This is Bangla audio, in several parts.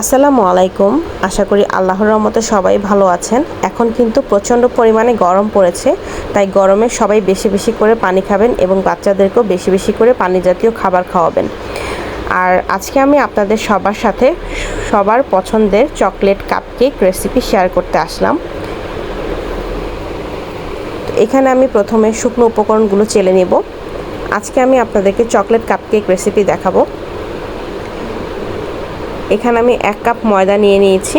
আসসালামু আলাইকুম। আশা করি আল্লাহর রহমতে সবাই ভালো আছেন। এখন কিন্তু প্রচণ্ড পরিমাণে গরম পড়েছে, তাই গরমে সবাই বেশি বেশি করে পানি খাবেন এবং বাচ্চাদেরকেও বেশি বেশি করে পানি জাতীয় খাবার খাওয়াবেন। আর আজকে আমি আপনাদের সবার সাথে সবার পছন্দের চকলেট কাপকেক রেসিপি শেয়ার করতে আসলাম। এখানে আমি প্রথমে শুকনো উপকরণগুলো চেলে নেব। আজকে আমি আপনাদেরকে চকলেট কাপকেক রেসিপি দেখাবো। এখানে আমি এক কাপ ময়দা নিয়ে নিয়েছি।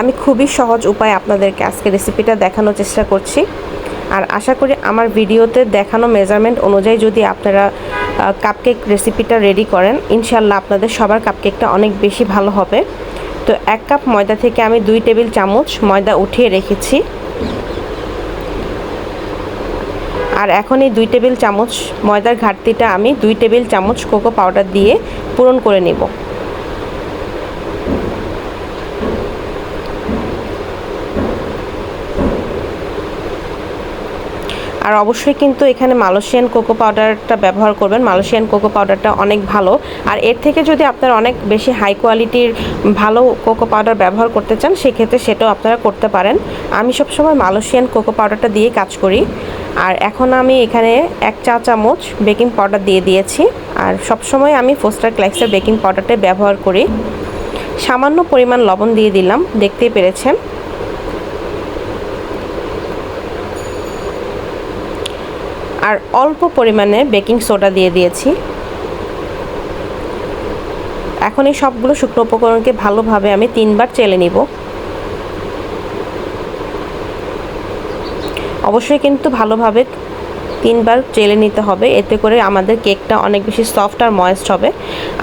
আমি খুবই সহজ উপায় আপনাদেরকে আজকে রেসিপিটা দেখানোর চেষ্টা করছি। আর আশা করি আমার ভিডিওতে দেখানো মেজারমেন্ট অনুযায়ী যদি আপনারা কাপকেক রেসিপিটা রেডি করেন ইনশাল্লাহ আপনাদের সবার কাপকেকটা অনেক বেশি ভালো হবে। তো এক কাপ ময়দা থেকে আমি দুই টেবিল চামচ ময়দা উঠিয়ে রেখেছি। আর এখন এই দুই টেবিল চামচ ময়দার ঘাটতিটা আমি দুই টেবিল চামচ কোকো পাউডার দিয়ে পূরণ করে নেব। আর অবশ্যই কিন্তু এখানে মালয়েশিয়ান কোকো পাউডারটা ব্যবহার করবেন। মালয়েশিয়ান কোকো পাউডারটা অনেক ভালো। আর এর থেকে যদি আপনারা অনেক বেশি হাই কোয়ালিটির ভালো কোকো পাউডার ব্যবহার করতে চান, সেক্ষেত্রে সেটাও আপনারা করতে পারেন। আমি সবসময় মালয়েশিয়ান কোকো পাউডারটা দিয়ে কাজ করি। আর এখন আমি এখানে এক চা চামচ বেকিং পাউডার দিয়ে দিয়েছি। আর সবসময় আমি ফোস্টার ক্লাইক্সের বেকিং পাউডারটা ব্যবহার করি। সামান্য পরিমাণ লবণ দিয়ে দিলাম। দেখতেই পেরেছেন। আর অল্প পরিমাণে বেকিং সোডা দিয়ে দিয়েছি। এখন এই সবগুলো শুকনো উপকরণকে ভালোভাবে আমি তিনবার চেলে নিব। অবশ্যই কিন্তু ভালোভাবে তিনবার চেলে নিতে হবে, এতে করে আমাদের কেকটা অনেক বেশি সফট আর ময়েস্ট হবে।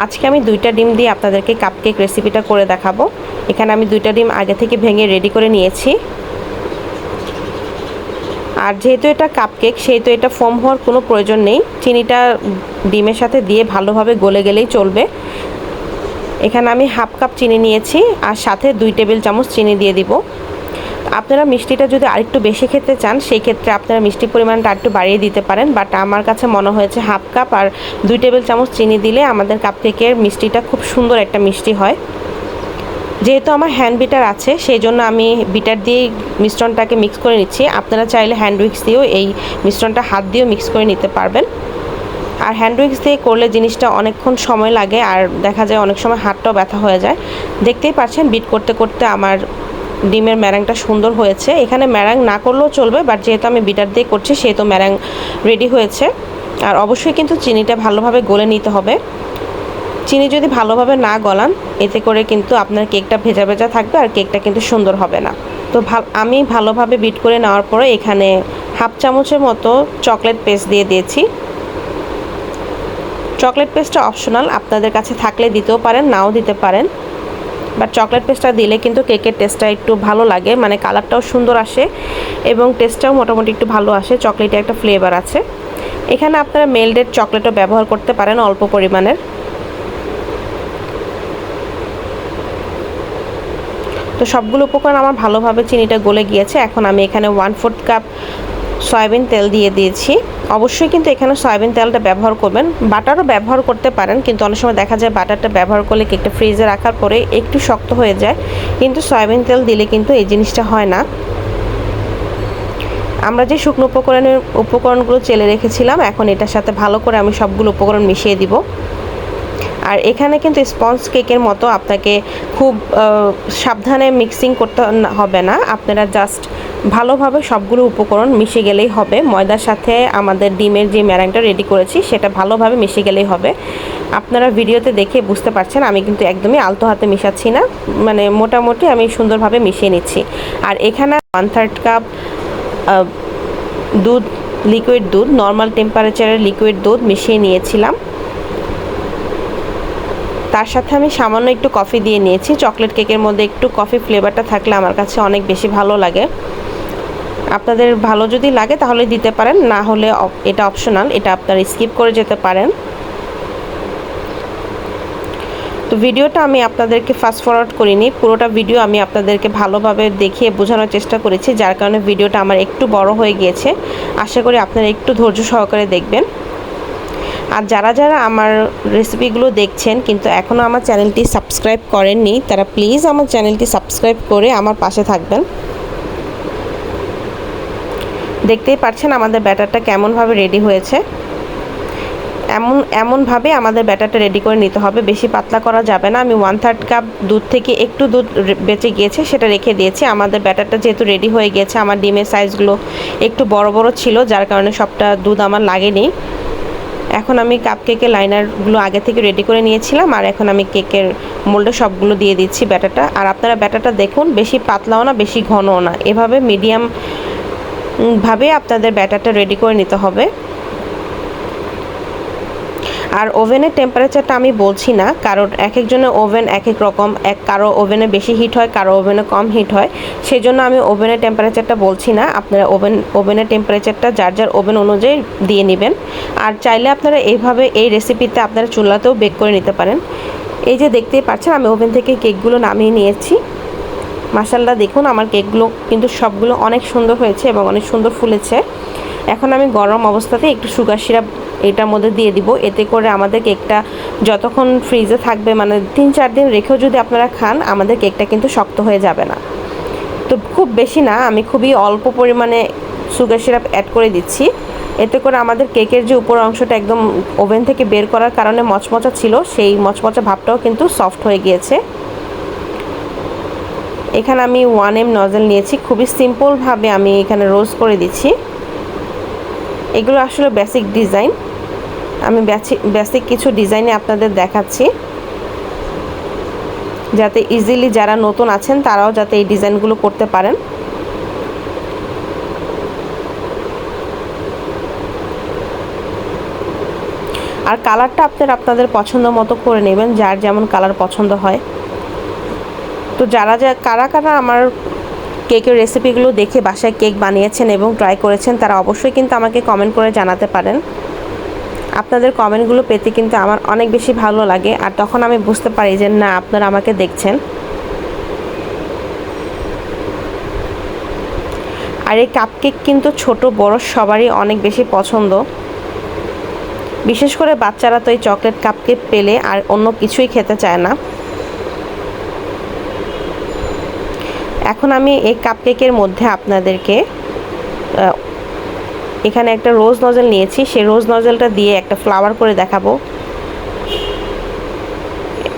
আজকে আমি দুইটা ডিম দিয়ে আপনাদেরকে কাপকেক রেসিপিটা করে দেখাবো। এখানে আমি দুইটা ডিম আগে থেকে ভেঙে রেডি করে নিয়েছি। আর যেহেতু এটা কাপকেক সেহেতু এটা ফোম হওয়ার কোনো প্রয়োজন নেই। চিনিটা ডিমের সাথে দিয়ে ভালোভাবে গলে গেলেই চলবে। এখানে আমি হাফ কাপ চিনি নিয়েছি আর সাথে দুই টেবিল চামচ চিনি দিয়ে দিব। আপনারা মিষ্টিটা যদি আরেকটু বেশি খেতে চান, সেই ক্ষেত্রে আপনারা মিষ্টি পরিমাণটা একটু বাড়িয়ে দিতে পারেন। বাট আমার কাছে মনে হয়েছে হাফ কাপ আর দুই টেবিল চামচ চিনি দিলে আমাদের কাপকেকের মিষ্টিটা খুব সুন্দর একটা মিষ্টি হয়। যেহেতু আমার হ্যান্ড বিটার আছে সেই জন্য আমি বিটার দিয়ে মিশ্রণটাকে মিক্স করে নিচ্ছি। আপনারা চাইলে হ্যান্ড উইক্স দিয়েও এই মিশ্রণটা হাত দিয়েও মিক্স করে নিতে পারবেন। আর হ্যান্ড উইক্স দিয়ে করলে জিনিসটা অনেকক্ষণ সময় লাগে আর দেখা যায় অনেক সময় হাতটাও ব্যথা হয়ে যায়। দেখতেই পাচ্ছেন বিট করতে করতে আমার ডিমের ম্যারাংটা সুন্দর হয়েছে। এখানে ম্যারাং না করলেও চলবে বাট যেহেতু আমি বিটার দিয়ে করছি, সেহেতু ম্যারাং রেডি হয়েছে। আর অবশ্যই কিন্তু চিনিটা ভালোভাবে গলে নিতে হবে। চিনি যদি ভালোভাবে না গলান, এতে করে কিন্তু আপনার কেকটা ভেজা ভেজা থাকবে আর কেকটা কিন্তু সুন্দর হবে না। তো আমি ভালোভাবে বিট করে নেওয়ার পরে এখানে হাফ চামচের মতো চকলেট পেস্ট দিয়ে দিয়েছি। চকলেট পেস্টটা অপশনাল, আপনাদের কাছে থাকলে দিতেও পারেন, নাও দিতে পারেন। বাট চকলেট পেস্টটা দিলে কিন্তু কেকের টেস্টটা একটু ভালো লাগে মানে কালারটাও সুন্দর আসে এবং টেস্টটাও মোটামুটি একটু ভালো আসে, চকলেটে একটা ফ্লেভার আছে। এখানে আপনারা মেল্ডেড চকলেটও ব্যবহার করতে পারেন অল্প পরিমাণের। তো সবগুলো উপকরণ আমার ভালোভাবে চিনিটা গলে গিয়েছে। এখন আমি এখানে ওয়ান ফোর্থ কাপ সয়াবিন তেল দিয়ে দিয়েছি। অবশ্যই কিন্তু এখানে সয়াবিন তেলটা ব্যবহার করবেন। বাটারও ব্যবহার করতে পারেন, কিন্তু অনেক সময় দেখা যায় বাটারটা ব্যবহার করলে কেকটা ফ্রিজে রাখার পরে একটু শক্ত হয়ে যায়। কিন্তু সয়াবিন তেল দিলে কিন্তু এই জিনিসটা হয় না। আমরা যে শুকনো উপকরণের উপকরণগুলো চেলে রেখেছিলাম, এখন এটার সাথে ভালো করে আমি সবগুলো উপকরণ মিশিয়ে দিব। আর এখানে কিন্তু স্পঞ্জ কেকের মতো আপনাকে খুব সাবধানে মিক্সিং করতে হবে না। আপনারা জাস্ট ভালোভাবে সবগুলো উপকরণ মিশে গেলেই হবে। ময়দার সাথে আমাদের ডিমের যে ম্যারাংটা রেডি করেছি, সেটা ভালোভাবে মিশে গেলেই হবে। আপনারা ভিডিওতে দেখে বুঝতে পারছেন, আমি কিন্তু একদমই আলতো হাতে মিশাচ্ছি না। মানে মোটামুটি আমি সুন্দরভাবে মিশিয়ে নিচ্ছি। আর এখানে ওয়ান থার্ড কাপ দুধ লিকুইড দুধ নর্মাল টেম্পারেচারের লিকুইড দুধ মিশিয়ে নিয়েছিলাম। তার সাথে আমি সামান্য একটু কফি দিয়ে নিয়েছি। চকলেট কেকের মধ্যে একটু কফি ফ্লেভারটা থাকলে আমার কাছে অনেক বেশি ভালো লাগে। আপনাদের ভালো যদি লাগে তাহলে দিতে পারেন, না হলে এটা অপশনাল এটা আপনারা স্কিপ করে যেতে পারেন। তো ভিডিওটা আমি আপনাদেরকে ফাস্ট ফরওয়ার্ড করিনি, পুরোটা ভিডিও আমি আপনাদেরকে ভালোভাবে দেখিয়ে বোঝানোর চেষ্টা করেছি, যার কারণে ভিডিওটা আমার একটু বড় হয়ে গিয়েছে। আশা করি আপনারা একটু ধৈর্য সহকারে দেখবেন। আর যারা যারা আমার রেসিপিগুলো দেখছেন, কিন্তু এখনও আমার চ্যানেলটি সাবস্ক্রাইব করেননি, তারা প্লিজ আমার চ্যানেলটি সাবস্ক্রাইব করে আমার পাশে থাকবেন। দেখতেই পাচ্ছেন আমাদের ব্যাটারটা কেমনভাবে রেডি হয়েছে। এমন, এমনভাবে আমাদের ব্যাটারটা রেডি করে নিতে হবে। বেশি পাতলা করা যাবে না। আমি ওয়ান থার্ড কাপ দুধ থেকে একটু দুধ বেঁচে গিয়েছে, সেটা রেখে দিয়েছি। আমাদের ব্যাটারটা যেহেতু রেডি হয়ে গিয়েছে, আমার ডিমের সাইজগুলো একটু বড় বড় ছিল, যার কারণে সবটা দুধ আমার লাগেনি। এখন আমি কাপ কেকের লাইনারগুলো আগে থেকে রেডি করে নিয়েছিলাম, আর এখন আমি কেকের মোল্ডে সবগুলো দিয়ে দিচ্ছি ব্যাটারটা আর আপনারা ব্যাটারটা দেখুন, বেশি পাতলাও না, বেশি ঘনও না। এভাবে মিডিয়াম ভাবে আপনাদের ব্যাটারটা রেডি করে নিতে হবে। আর ওভেনের টেম্পারেচারটা আমি বলছি না, কারণ এক একজনের ওভেন এক এক রকম, এক কারও ওভেনে বেশি হিট হয়, কারও ওভেনে কম হিট হয় সেই জন্য আমি ওভেনের টেম্পারেচারটা বলছি না, আপনারা ওভেন, ওভেনের টেম্পারেচারটা যার যার ওভেন অনুযায়ী দিয়ে নেবেন, আর চাইলে আপনারা এইভাবে এই রেসিপিতে আপনারা চুলাতেও বেক করে নিতে পারেন। এই যে দেখতেই পাচ্ছেন, আমি ওভেন থেকে কেকগুলো নামিয়ে নিয়েছি। মাসাল্লা দেখুন আমার কেকগুলো কিন্তু সবগুলো অনেক সুন্দর হয়েছে এবং অনেক সুন্দর ফুলেছে। এখন আমি গরম অবস্থাতে একটু সুগার সিরাপ এটার মধ্যে দিয়ে দিব। এতে করে আমাদের কেকটা যতক্ষণ ফ্রিজে থাকবে মানে তিন চার দিন রেখেও যদি আপনারা খান, আমাদের কেকটা কিন্তু শক্ত হয়ে যাবে না। তো খুব বেশি না, আমি খুবই অল্প পরিমাণে সুগার সিরাপ অ্যাড করে দিচ্ছি। এতে করে আমাদের কেকের যে উপর অংশটা একদম ওভেন থেকে বের করার কারণে মচমচা ছিল, সেই মচমচা ভাবটাও কিন্তু সফট হয়ে গিয়েছে। এখানে আমি ওয়ান এম নজেল নিয়েছি। খুবই সিম্পলভাবে আমি এখানে রোজ করে দিচ্ছি। এগুলো আসলে বেসিক ডিজাইন আমি বেসিক কিছু ডিজাইনে আপনাদের দেখাচ্ছি। যাতে ইজিলি যারা নতুন আছেন, তারাও যাতে এই ডিজাইনগুলো করতে পারেন। আর কালারটা আপনারা আপনাদের পছন্দ মতো করে নেবেন, যার যেমন কালার পছন্দ হয়। তো যারা যা কারা কারা আমার কেকের রেসিপিগুলো দেখে বাসায় কেক বানিয়েছেন এবং ট্রাই করেছেন, তারা অবশ্যই কিন্তু আমাকে কমেন্ট করে জানাতে পারেন। আপনাদের কমেন্টগুলো পেতে কিন্তু আমার অনেক বেশি ভালো লাগে, আর তখন আমি বুঝতে পারি যে না, আপনারা আমাকে দেখছেন। আর এই কাপকেক কিন্তু ছোট, বড় সবারই অনেক বেশি পছন্দ। বিশেষ করে বাচ্চারা তো এই চকলেট কাপকেক পেলে আর অন্য কিছুই খেতে চায় না। এখন আমি এই কাপকেকের মধ্যে আপনাদেরকে এখানে একটা রোজ নজেল নিয়েছি। সেই রোজ নজেলটা দিয়ে একটা ফ্লাওয়ার করে দেখাবো।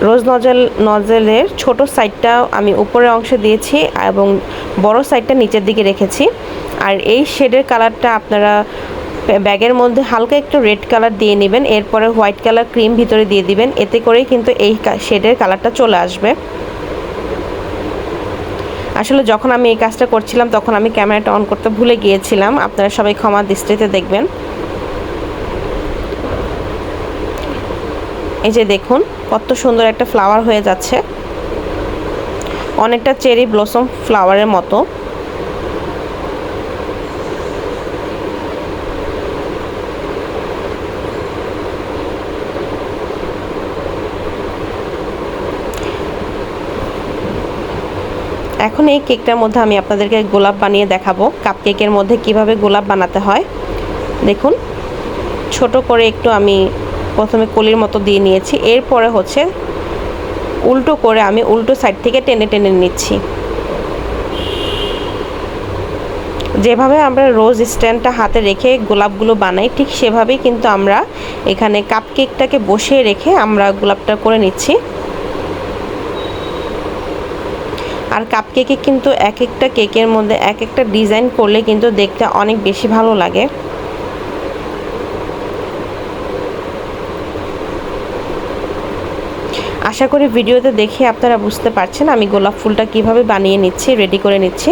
রোজ নজেল নজেলের ছোট সাইডটা আমি উপরের অংশে দিয়েছি এবং বড় সাইডটা নিচের দিকে রেখেছি। আর এই শেডের কালারটা আপনারা ব্যাগের মধ্যে হালকা একটু রেড কালার দিয়ে নেবেন, এরপরে হোয়াইট কালার ক্রিম ভিতরে দিয়ে দিবেন। এতে করেই কিন্তু এই শেডের কালারটা চলে আসবে। আসলে যখন আমি এই কাজটা করছিলাম, তখন আমি ক্যামেরাটা অন করতে ভুলে গিয়েছিলাম। আপনারা সবাই ক্ষমা দৃষ্টিতে দেখবেন। এই যে দেখুন, কত সুন্দর একটা ফ্লাওয়ার হয়ে যাচ্ছে। অনেকটা চেরি ব্লসম ফ্লাওয়ারের মতো। এখন এই কেকটার মধ্যে আমি আপনাদেরকে গোলাপ বানিয়ে দেখাবো। কাপ কেকের মধ্যে কীভাবে গোলাপ বানাতে হয়। দেখুন, ছোট করে একটু আমি প্রথমে কলির মতো দিয়ে নিয়েছি। এরপরে হচ্ছে উল্টো করে আমি উল্টো সাইড থেকে টেনে টেনে নিচ্ছি। যেভাবে আমরা রোজ স্ট্যান্ডটা হাতে রেখে গোলাপগুলো বানাই, ঠিক সেভাবেই কিন্তু আমরা এখানে কাপ কেকটাকে বসিয়ে রেখে আমরা গোলাপটা করে নিচ্ছি। আর কাপ কেকে কিন্তু এক একটা কেকের মধ্যে এক একটা ডিজাইন করলে কিন্তু দেখতে অনেক বেশি ভালো লাগে। আশা করি ভিডিওতে দেখে আপনারা বুঝতে পারছেন আমি গোলাপ ফুলটা কীভাবে বানিয়ে নিচ্ছি রেডি করে নিচ্ছি।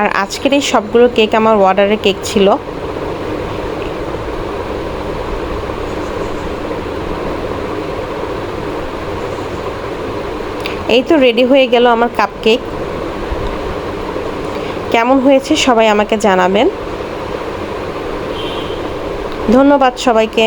আর আজকের এই সবগুলো কেক আমার অর্ডারের কেক ছিল। এই তো রেডি হয়ে গেল আমার কাপ কেক কেমন হয়েছে সবাই আমাকে জানাবেন। ধন্যবাদ সবাইকে।